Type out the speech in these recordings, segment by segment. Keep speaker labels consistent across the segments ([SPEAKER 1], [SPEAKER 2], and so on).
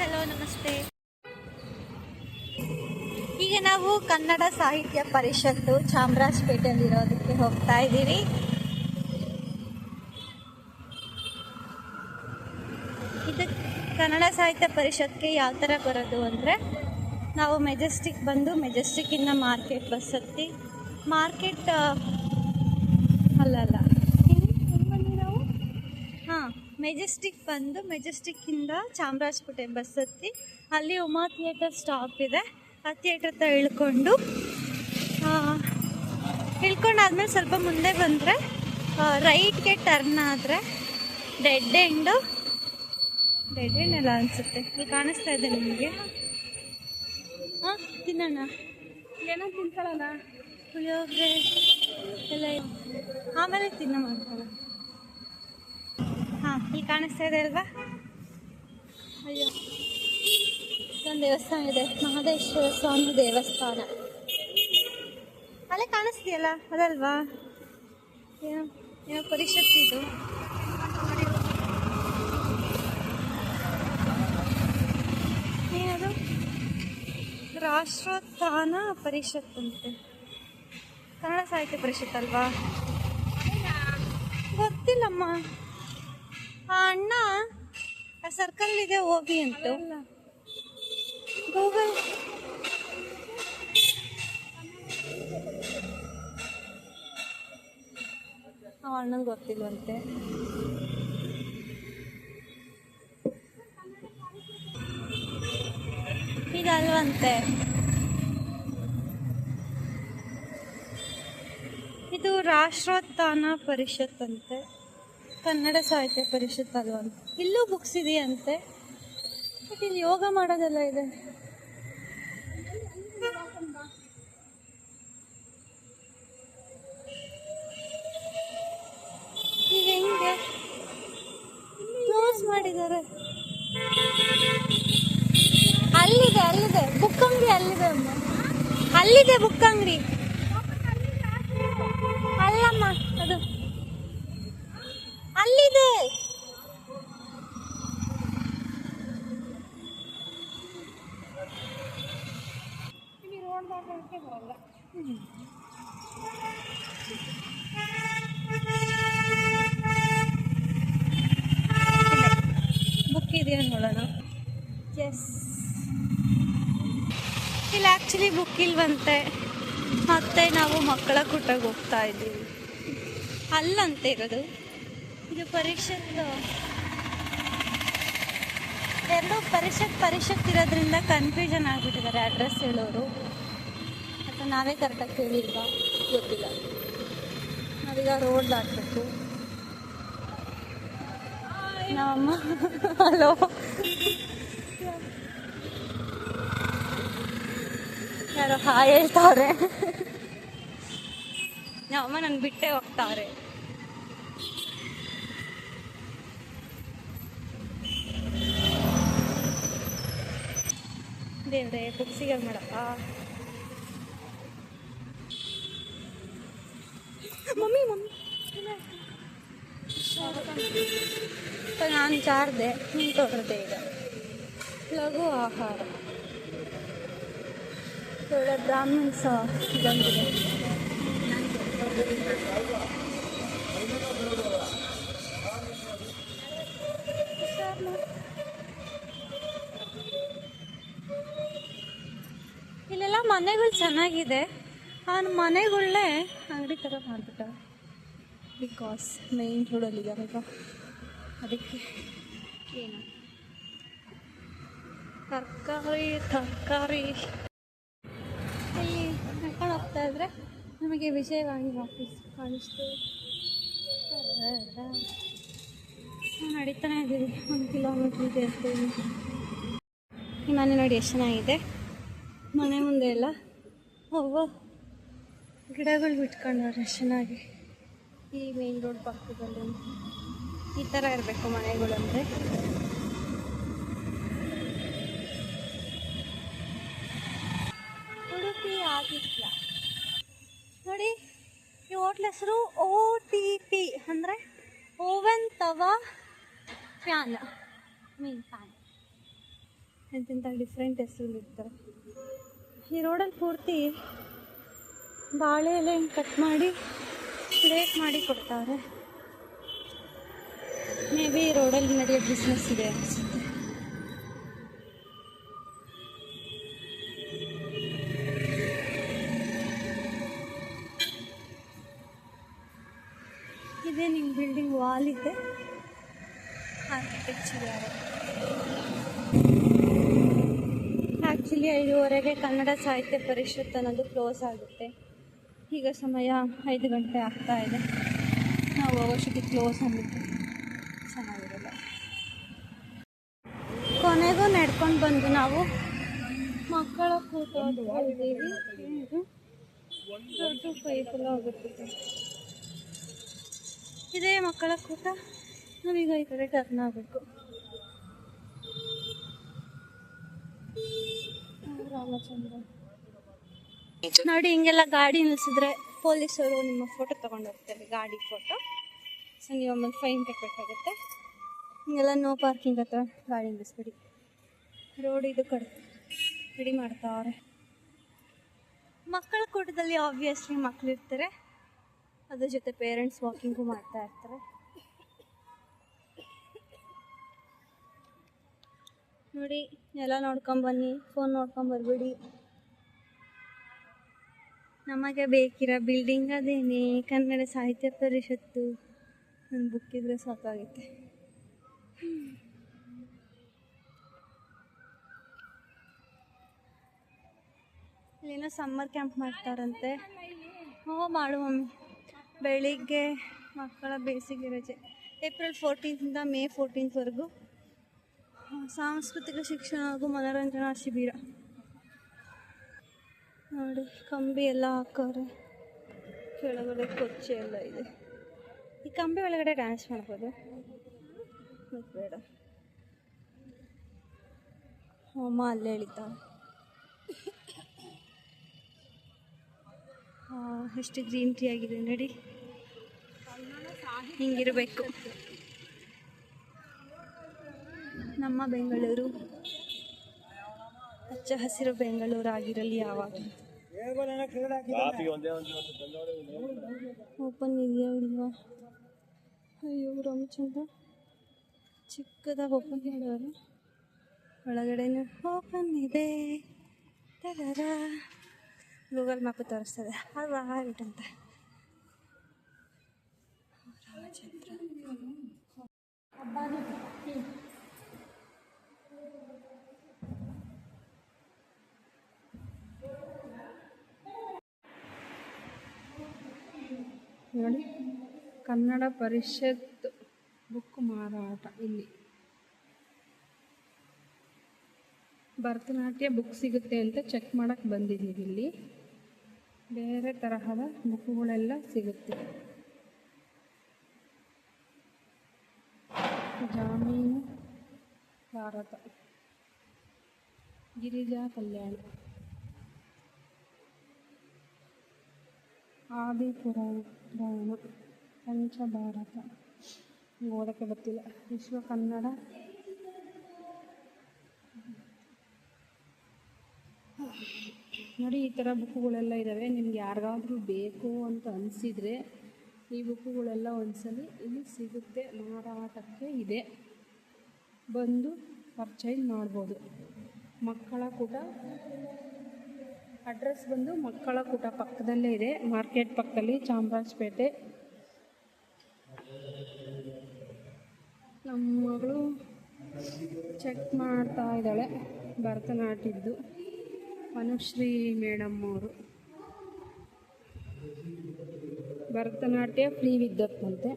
[SPEAKER 1] Hello, ನಮಸ್ತೆ. ಈಗ ನಾವು ಕನ್ನಡ ಸಾಹಿತ್ಯ ಪರಿಷತ್ತು ಚಾಮರಾಜಪೇಟೆಯಲ್ಲಿರೋದಕ್ಕೆ ಹೋಗ್ತಾ ಇದ್ದೀವಿ ಇದು ಕನ್ನಡ ಸಾಹಿತ್ಯ ಪರಿಷತ್ಗೆ ಯಾವ ಥರ ಬರೋದು ಅಂದರೆ, ನಾವು ಮೆಜೆಸ್ಟಿಕ್ ಬಂದು ಮೆಜೆಸ್ಟಿಕ್ಕಿಂದ ಮಾರ್ಕೆಟ್ ಬಸ್ ಹತ್ತಿ, ಮಾರ್ಕೆಟ್ ಅಲ್ಲಲ್ಲ ಮೆಜೆಸ್ಟಿಕ್ ಬಂದು ಮೆಜೆಸ್ಟಿಕ್ಕಿಂದ ಚಾಮರಾಜಪೇಟೆ ಬಸ್ ಹತ್ತಿ ಅಲ್ಲಿ ಉಮಾ ಥಿಯೇಟರ್ ಸ್ಟಾಪ್ ಇದೆ. ಆ ಥಿಯೇಟರ್ ಹತ್ರ ಇಳ್ಕೊಂಡು ಇಳ್ಕೊಂಡಾದ್ಮೇಲೆ ಸ್ವಲ್ಪ ಮುಂದೆ ಬಂದರೆ ರೈಟ್ಗೆ ಟರ್ನ್ ಆದರೆ ಡೆಡ್ ಎಂಡು ಡೆಡ್ ಎಂಡ್ ಎಲ್ಲ ಅನಿಸುತ್ತೆ. ಇಲ್ಲಿ ಕಾಣಿಸ್ತಾ ಇದೆ ನಿಮಗೆ. ಹಾಂ ತಿನ್ನೋಣ. ಏನೋ ತಿನ್ಕೊಳ್ಳೋಣ ಪುಳಿಯೋಗರೆ, ಎಲ್ಲ ಆಮೇಲೆ ತಿನ್ನೋ ಮಾಡ್ಕೊಳ್ಳೋಣ ಹಾಂ ಕಾಣಿಸ್ತಾ ಇದೆ ಅಲ್ವಾ? ಅಯ್ಯೋ ಒಂದು ದೇವಸ್ಥಾನ ಇದೆ. ಮಹದೇಶ್ವರ ಸ್ವಾಮಿ ದೇವಸ್ಥಾನ. ಅಲ್ಲೇ ಕಾಣಿಸ್ತೀಯಲ್ಲ, ಅದಲ್ವಾ? ಏನೋ ಏನೋ ಪರಿಷತ್ ಇದು. ಏನದು? ರಾಷ್ಟ್ರೋತ್ಥಾನ ಪರಿಷತ್ ಅಂತೆ. ಕನ್ನಡ ಸಾಹಿತ್ಯ ಪರಿಷತ್ ಅಲ್ವಾ ಗೊತ್ತಿಲ್ಲಮ್ಮ. ಅಣ್ಣ ಆ ಸರ್ಕಲ್ ಇದೆ ಹೋಗಿ ಅಂತ ಗೂಗಲ್ ಗೊತ್ತಿಲ್ವಂತೆ. ಇದಲ್ವಂತೆ. ಇದು ರಾಷ್ಟ್ರೋತ್ಥಾನ ಪರಿಷತ್ ಅಂತೆ ಕನ್ನಡ ಸಾಹಿತ್ಯ ಪರಿಷತ್ ಅಲ್ವ? ಇಲ್ಲೂ ಬುಕ್ಸ್ ಇದೆಯಂತೆ. ಬಟ್ ಇಲ್ಲಿ ಯೋಗ ಮಾಡೋದೆಲ್ಲ ಇದೆ. ಈಗ ಹೆಂಗೆ? ಕ್ಲೋಸ್ ಮಾಡಿದ್ದಾರೆ. ಅಲ್ಲಿದೆ ಅಲ್ಲಿದೆ. ಬುಕ್ ಅಂಗಡಿ ಅಲ್ಲಿದೆ ಅಮ್ಮ. ಅಲ್ಲಿದೆ ಬುಕ್ ಅಂಗಡಿ. ಅಲ್ಲಮ್ಮ, ಅದು. ಅಲ್ಲಿದೆ ಬುಕ್ ಇದೆಯಾ ನೋಡೋಣ? ಎಸ್ ಇಲ್ಲಿ ಆ್ಯಕ್ಚುಲಿ ಬುಕ್ ಇಲ್ವಂತೆ. ಮತ್ತೆ ನಾವು ಮಕ್ಕಳ ಕೊಟ್ಟಾಗ ಹೋಗ್ತಾ ಇದ್ದೀವಿ. ಅಲ್ಲಂತೆ ಇರೋದು? ಇದು ಪರೀಕ್ಷೆದು. ಎಲ್ಲೋ ಪರೀಕ್ಷೆಗೆ ಪರೀಕ್ಷೆಗೆ ಇರೋದ್ರಿಂದ ಕನ್ಫ್ಯೂಷನ್ ಆಗಿಬಿಟ್ಟಿದ್ದಾರೆ ಅಡ್ರೆಸ್ ಹೇಳೋರು. ಅಥವಾ ನಾವೇ ಕರೆಕ್ಟಾಗಿ ಕೇಳಿಲ್ವಾ? ಗೊತ್ತಿಲ್ಲ. ನಾವೀಗ ರೋಡ್ ದಾಟಬೇಕು ನಮ್ಮಮ್ಮ ಹಲೋ ಯಾರೋ ಹಾಯ್ ಹೇಳ್ತಾವ್ರೆ. ನಮ್ಮಮ್ಮ ನನ್ನ ಬಿಟ್ಟೆ ಹೋಗ್ತಾವ್ರೆ ದೇವ್ರೆ ಬುಕ್ಸಿಗೆ ಮಾಡಪ್ಪ. Mummy mummy. ನಾನು ಚಾರ್ದೆ ನೀನು ತೊಗೊಳ್ದೆ ಈಗ. ಲಘು ಆಹಾರ. ಒಳ್ಳೆ ಬ್ರಾಹ್ಮಿನ್ಸ್ ಬಂದಿದೆ ಮನೆಗಳು ಚೆನ್ನಾಗಿದೆ. ಆ ಮನೆಗಳನ್ನೇ ಅಂಗಡಿ ಥರ ಮಾಡಿಬಿಟ್ಟ ಬಿಕಾಸ್ ಮೇನ್ ರೋಡಲ್ಲಿ ಇದಾವಾಗ ಅದಕ್ಕೆ ಏನು? ತರಕಾರಿ ತರಕಾರಿ. ಇಲ್ಲಿ ನಡ್ಕೊಂಡು ಹೋಗ್ತಾ ಇದ್ರೆ ನಮಗೆ ವಿಜಯವಾಗಿ ಆಫೀಸ್ ಕಾಣಿಸ್ತು. ನಡೀತಾನೆ ಇದ್ದೀವಿ ಒಂದು ಕಿಲೋಮೀಟ್ರ್ ಇದೆ ಅಂತ ಈ ಮನೆ ನೋಡಿ ಎಷ್ಟು ಚೆನ್ನಾಗಿದೆ. ಮನೆ ಮುಂದೆ ಎಲ್ಲ ಅವ್ವ ಗಿಡಗಳು ಬಿಟ್ಕೊಂಡವ್ರೆ ಚೆನ್ನಾಗಿ. ಈ ಮೇನ್ ರೋಡ್ ಪಕ್ಕದಲ್ಲಿ ಈ ಥರ ಇರಬೇಕು ಮನೆಗಳು ಅಂದರೆ. ಉಡುಪಿ ಆಗಿಲ್ಲ ನೋಡಿ ಈ ಹೋಟ್ಲ್ ಹೆಸರು ಓ ಟಿ ಪಿ ಅಂದರೆ oven tawa fan mean fan ಎಂತೆಂಥ ಡಿಫ್ರೆಂಟ್ ಹೆಸರು ಇರ್ತಾರೆ ಈ ರೋಡಲ್ಲಿ ಪೂರ್ತಿ ಬಾಳೆ ಎಲೆ ಕಟ್ ಮಾಡಿ ಪ್ಲೇಟ್ ಮಾಡಿ ಕೊಡ್ತಾರೆ. ಮೇ ಬಿ ರೋಡಲ್ಲಿ ನಡೆಯೋ ಬಿಸ್ನೆಸ್ ಇದೆ ಅನಿಸುತ್ತೆ. ಇದೇ ನಿಮ್ಮ ಬಿಲ್ಡಿಂಗ್ ವಾಲ್ ಇದೆ. ಆರ್ಕಿಟೆಕ್ಚರ್ ಯಾರು ಆ್ಯಕ್ಚುಲಿ ಐದುವರೆಗೆ ಕನ್ನಡ ಸಾಹಿತ್ಯ ಪರಿಷತ್ ಅನ್ನೋದು ಕ್ಲೋಸ್ ಆಗುತ್ತೆ. ಈಗ ಸಮಯ ಐದು ಗಂಟೆ ಆಗ್ತಾ ಇದೆ. ನಾವು ಹೋಗೋಷ್ಟೊತ್ತಿಗೆ ಕ್ಲೋಸ್ ಆಗುತ್ತೆ ಚೆನ್ನಾಗಿರಲ್ಲ ಕೊನೆಗೂ ನಡ್ಕೊಂಡು ಬಂದು ನಾವು ಮಕ್ಕಳ ಕೂಟ ಇದ್ದೀವಿ ಇದು ದೊಡ್ಡ ಪೈಪೆಲ್ಲ ಹೋಗುತ್ತೆ ಇದೇ ಮಕ್ಕಳ ಕೂಟ. ನಾವೀಗ ಈ ಕಡೆ ಟರ್ನ್ ಆಗಬೇಕು ರಾಮಚಂದ್ರ ನೋಡಿ, ಹಿಂಗೆಲ್ಲ ಗಾಡಿ ನಿಲ್ಸಿದ್ರೆ ಪೊಲೀಸರು ನಿಮ್ಮ ಫೋಟೋ ತಗೊಂಡು ಹೋಗ್ತಾರೆ, ಗಾಡಿ ಫೋಟೋ ಸೊ ನೀವು ಆಮೇಲೆ ಫೈನ್ ಕಟ್ಟಬೇಕಾಗುತ್ತೆ ಹಿಂಗೆಲ್ಲ ನೋ ಪಾರ್ಕಿಂಗ್ ಹತ್ರ ಗಾಡಿ ನಿಲ್ಲಿಸ್ಬಿಡಿ ರೋಡ್ ಇದು ಕಡೆ ರೆಡಿ ಮಾಡ್ತಾವ್ರೆ. ಮಕ್ಕಳ ಕೂಟದಲ್ಲಿ ಆಬ್ವಿಯಸ್ಲಿ ಮಕ್ಕಳು ಇರ್ತಾರೆ ಅದ್ರ ಜೊತೆ ಪೇರೆಂಟ್ಸ್ ವಾಕಿಂಗು ಮಾಡ್ತಾ ಇರ್ತಾರೆ. ನೋಡಿ, ಎಲ್ಲ ನೋಡ್ಕೊಂಬನ್ನಿ ಫೋನ್ ನೋಡ್ಕೊಂಬರ್ಬೇಡಿ ನಮಗೆ ಬೇಕಿರೋ ಬಿಲ್ಡಿಂಗ್ ಅದೇನೆ? ಕನ್ನಡ ಸಾಹಿತ್ಯ ಪರಿಷತ್ತು. ನನ್ನ ಬುಕ್ ಇದ್ರೆ ಸಾಕಾಗುತ್ತೆ ಇಲ್ಲೇನೋ ಸಮ್ಮರ್ ಕ್ಯಾಂಪ್ ಮಾಡ್ತಾರಂತೆ. ಹ್ಞೂ ಮಾಡು ಮಮ್ಮಿ. ಬೆಳಿಗ್ಗೆ ಮಕ್ಕಳ ಬೇಸಿಗೆ ರಜೆ. ಏಪ್ರಿಲ್ ಫೋರ್ಟೀನ್ತಿಂದ ಮೇ ಫೋರ್ಟೀನ್ತ್ವರೆಗೂ ಸಾಂಸ್ಕೃತಿಕ ಶಿಕ್ಷಣ ಹಾಗೂ ಮನೋರಂಜನಾ ಶಿಬಿರ. ನೋಡಿ, ಕಂಬಿ ಎಲ್ಲ ಹಾಕವ್ರೆ ಕೆಳಗಡೆ ಕೊಚ್ಚೆ ಎಲ್ಲ ಇದೆ. ಈ ಕಂಬಿ ಒಳಗಡೆ ಡ್ಯಾನ್ಸ್ ಮಾಡ್ಬೋದು. ಮತ್ತು ಬೇಡ. ಅಮ್ಮ ಅಲ್ಲೇ ಹೇಳಿದ್ದ ಎಷ್ಟು ಗ್ರೀನ್ ಟೀ ಆಗಿದೆ, ನೋಡಿ. ಹಿಂಗಿರಬೇಕು. ನಮ್ಮ ಬೆಂಗಳೂರು ಹಚ್ಚ ಹಸಿರು ಬೆಂಗಳೂರು ಆಗಿರಲಿ ಯಾವಾಗಲೂ ಓಪನ್ ಇದೆಯಾ ಇಲ್ವಾ? ಅಯ್ಯೋ ರಾಮಚಂದ್ರ. ಚಿಕ್ಕದಾಗಿ ಓಪನ್ ಮಾಡೋರು ಒಳಗಡೆನೂ ಓಪನ್ ಇದೆ. ತರರ ಗೂಗಲ್ ಮ್ಯಾಪ್ ತೋರಿಸ್ತದೆ. ಅಲ್ವಾ? ಅಂತ ರಾಮಚಂದ್ರ.
[SPEAKER 2] ನೋಡಿ. ಕನ್ನಡ ಪರಿಷತ್ ಬುಕ್ ಮಾರಾಟ ಇಲ್ಲಿ. ಭರತನಾಟ್ಯ ಬುಕ್ ಸಿಗುತ್ತೆ ಅಂತ ಚೆಕ್ ಮಾಡೋಕ್ಕೆ ಬಂದಿದ್ದೀವಿ ಇಲ್ಲಿ. ಬೇರೆ ತರಹದ ಬುಕ್ಗಳೆಲ್ಲ ಸಿಗುತ್ತೆ. ಜಾಮೀನು, ಭಾರತ. ಗಿರಿಜಾ ಕಲ್ಯಾಣ. ಆದಿಪುರಾಣ ಪುರಾಣ ಪಂಚಭಾರತ ಭಾರತ. ಓದಕ್ಕೆ ಗೊತ್ತಿಲ್ಲ. ವಿಶ್ವ ಕನ್ನಡ. ನೋಡಿ, ಈ ಥರ ಬುಕ್ಕುಗಳೆಲ್ಲ ಇದ್ದಾವೆ ನಿಮ್ಗೆ ಯಾರಿಗಾದ್ರೂ ಬೇಕು ಅಂತ ಅನಿಸಿದರೆ ಈ ಬುಕ್ಕುಗಳೆಲ್ಲ ಒಂದ್ಸಲ ಇಲ್ಲಿ ಸಿಗುತ್ತೆ. ಮಾರಾಟಕ್ಕೆ ಇದೆ. ಬಂದು ಪರ್ಚೇಸ್ ಮಾಡ್ಬೋದು. ಮಕ್ಕಳ ಕೂಟ ಅಡ್ರೆಸ್ ಬಂದು ಮಕ್ಕಳ ಕೂಟ ಪಕ್ಕದಲ್ಲೇ ಇದೆ. ಮಾರ್ಕೆಟ್ ಪಕ್ಕದಲ್ಲಿ ಚಾಮರಾಜಪೇಟೆ. ನಮ್ಮ ಮಗಳು ಚೆಕ್ ಮಾಡ್ತಾ ಇದ್ದಾಳೆ. ಭರತನಾಟ್ಯದ್ದು. ಮನುಶ್ರೀ ಮೇಡಮ್ ಅವರು. ಭರತನಾಟ್ಯ ಫ್ರೀ ವಿದ್ಯತ್ತಂತೆ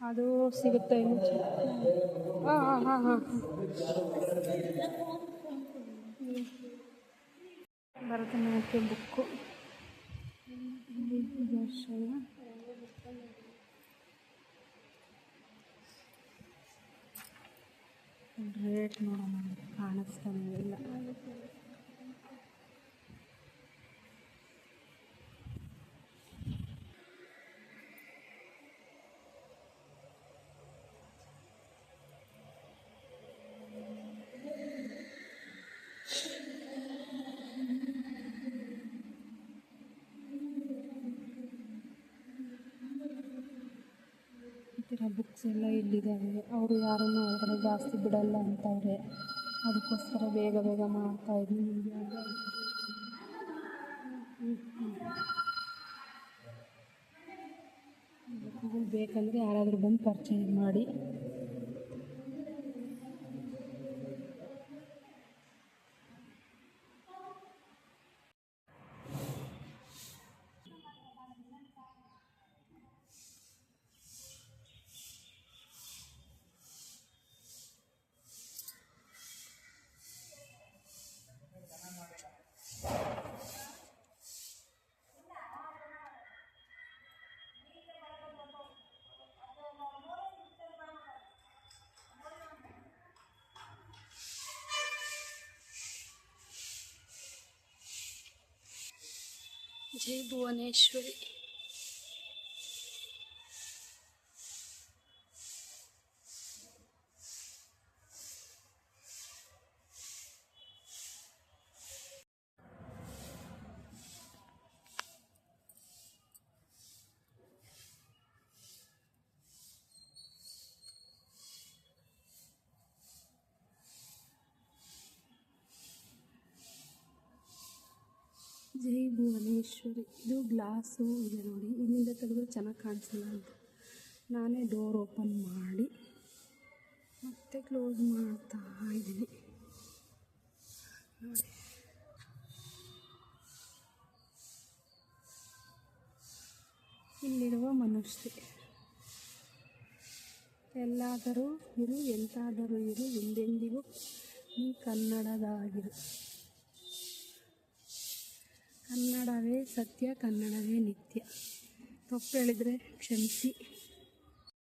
[SPEAKER 2] ಅದು ಸಿಗುತ್ತೆ ಹಾಂ ಹಾಂ ಹಾಂ ಹಾಂ. ಭರತನಾಟ್ಯ ಬುಕ್ಕು. ರೇಟ್ ನೋಡೋಣ. ಕಾಣಿಸ್ತಾನೆ ಇಲ್ಲ. ಗಾರ್ಡ್ಸ್ ಎಲ್ಲ ಇಲ್ಲಿದ್ದಾರೆ ಅವರು ಯಾರನ್ನು ಒಳಗಡೆ ಜಾಸ್ತಿ ಬಿಡಲ್ಲ ಅಂತವ್ರೆ. ಅದಕ್ಕೋಸ್ಕರ ಬೇಗ ಬೇಗ ಮಾಡ್ತಾ ಇದ್ದೀನಿ. ನಿಮಗೆ ಬೆಕ್ಕುಗಳು ಬೇಕಂದರೆ ಯಾರಾದರೂ ಬಂದು ಪರ್ಚೇಸ್ ಮಾಡಿ. ಜೈ ಭುವನೇಶ್ವರಿ ಜೈ ಮಲ್ಲೇಶ್ವರಿ, ಇದು ಗ್ಲಾಸು ಇದೆ ನೋಡಿ. ಇಲ್ಲಿಂದ ತೆಗೆದ್ರೆ ಚೆನ್ನಾಗಿ ಕಾಣಿಸಲ್ಲ ಅಂತ. ನಾನೇ ಡೋರ್ ಓಪನ್ ಮಾಡಿ ಮತ್ತೆ ಕ್ಲೋಸ್ ಮಾಡ್ತಾ ಇದ್ದೀನಿ. ನೋಡಿ. ಇಲ್ಲಿರುವ ಮನುಷ್ಯ ಎಲ್ಲಾದರೂ ಇರು, ಎಂತಾದರೂ ಇರು, ಎಂದೆಂದಿಗೂ ನೀ ಕನ್ನಡದಾಗಿರು. ಕನ್ನಡವೇ ಸತ್ಯ ಕನ್ನಡವೇ ನಿತ್ಯ. ತಪ್ಪು ಹೇಳಿದರೆ ಕ್ಷಮಿಸಿ.